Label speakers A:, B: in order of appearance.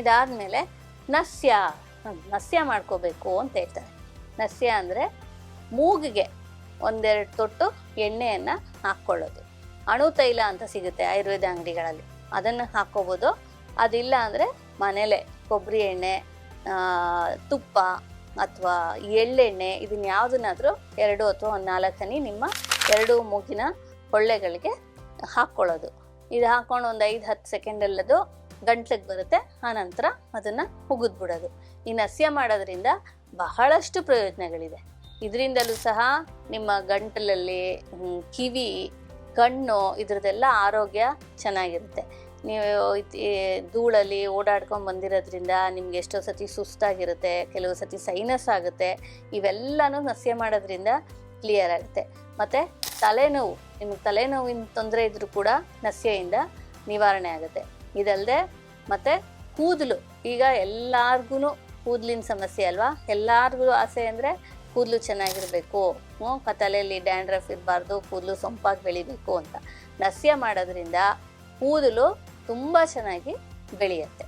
A: ಇದಾದ್ಮೇಲೆ ನಸ್ಯ ನಸ್ಯ ಮಾಡ್ಕೋಬೇಕು ಅಂತ ಹೇಳ್ತಾರೆ. ನಸ್ಯ ಅಂದರೆ ಮೂಗಿಗೆ ಒಂದೆರಡು ತೊಟ್ಟು ಎಣ್ಣೆಯನ್ನು ಹಾಕ್ಕೊಳ್ಳೋದು. ಅಣು ತೈಲ ಅಂತ ಸಿಗುತ್ತೆ ಆಯುರ್ವೇದ ಅಂಗಡಿಗಳಲ್ಲಿ. ಅದನ್ನು ಹಾಕ್ಕೋಬೋದು. ಅದಿಲ್ಲ ಅಂದರೆ ಮನೇಲೆ ಕೊಬ್ಬರಿ ಎಣ್ಣೆ ತುಪ್ಪ ಅಥವಾ ಎಳ್ಳೆಣ್ಣೆ ಇದನ್ನ ಯಾವುದನ್ನಾದರೂ ಎರಡು ಅಥವಾ ಒಂದು ನಾಲ್ಕನಿ ನಿಮ್ಮ ಎರಡು ಮೂಗಿನ ಹೊಳ್ಳೆಗಳಿಗೆ ಹಾಕ್ಕೊಳ್ಳೋದು. ಇದು ಹಾಕೊಂಡು ಒಂದು ಐದು ಹತ್ತು ಸೆಕೆಂಡಲ್ಲದು ಗಂಟ್ಲಿಗೆ ಬರುತ್ತೆ ಆನಂತರ ಅದನ್ನು ಬಿಡೋದು. ಈ ನಸ್ಯ ಮಾಡೋದ್ರಿಂದ ಬಹಳಷ್ಟು ಪ್ರಯೋಜನಗಳಿದೆ ಇದರಿಂದಲೂ ಸಹ ನಿಮ್ಮ ಗಂಟಲಲ್ಲಿ ಕಿವಿ, ಕಣ್ಣು ಇದ್ರದ್ದೆಲ್ಲ ಆರೋಗ್ಯ ಚೆನ್ನಾಗಿರುತ್ತೆ. ನೀವು ಧೂಳಲ್ಲಿ ಓಡಾಡ್ಕೊಂಡು ಬಂದಿರೋದ್ರಿಂದ ನಿಮ್ಗೆ ಎಷ್ಟೋ ಸತಿ ಸುಸ್ತಾಗಿರುತ್ತೆ, ಕೆಲವು ಸತಿ ಸೈನಸ್ ಆಗುತ್ತೆ, ಇವೆಲ್ಲನೂ ನಸ್ಯ ಮಾಡೋದ್ರಿಂದ ಕ್ಲಿಯರ್ ಆಗುತ್ತೆ. ಮತ್ತು ತಲೆನೋವು, ನಿಮ್ಗೆ ತಲೆನೋವಿನ ತೊಂದರೆ ಇದ್ದರೂ ಕೂಡ ನಸ್ಯೆಯಿಂದ ನಿವಾರಣೆ ಆಗುತ್ತೆ. ಇದಲ್ಲದೆ ಮತ್ತು ಕೂದಲು. ಈಗ ಎಲ್ಲಾರ್ಗು ಕೂದಲಿನ ಸಮಸ್ಯೆ ಅಲ್ವಾ? ಎಲ್ಲಾರ್ಗು ಆಸೆ ಅಂದರೆ ಕೂದಲು ಚೆನ್ನಾಗಿರಬೇಕು. ತಲೆಯಲ್ಲಿ ಡ್ಯಾಂಡ್ರಫ್ ಇರಬಾರ್ದು, ಕೂದಲು ಸೊಂಪಾಗಿ ಬೆಳಿಬೇಕು ಅಂತ. ನಸ್ಯ ಮಾಡೋದ್ರಿಂದ ಕೂದಲು ತುಂಬ ಚೆನ್ನಾಗಿ ಬೆಳೆಯುತ್ತೆ.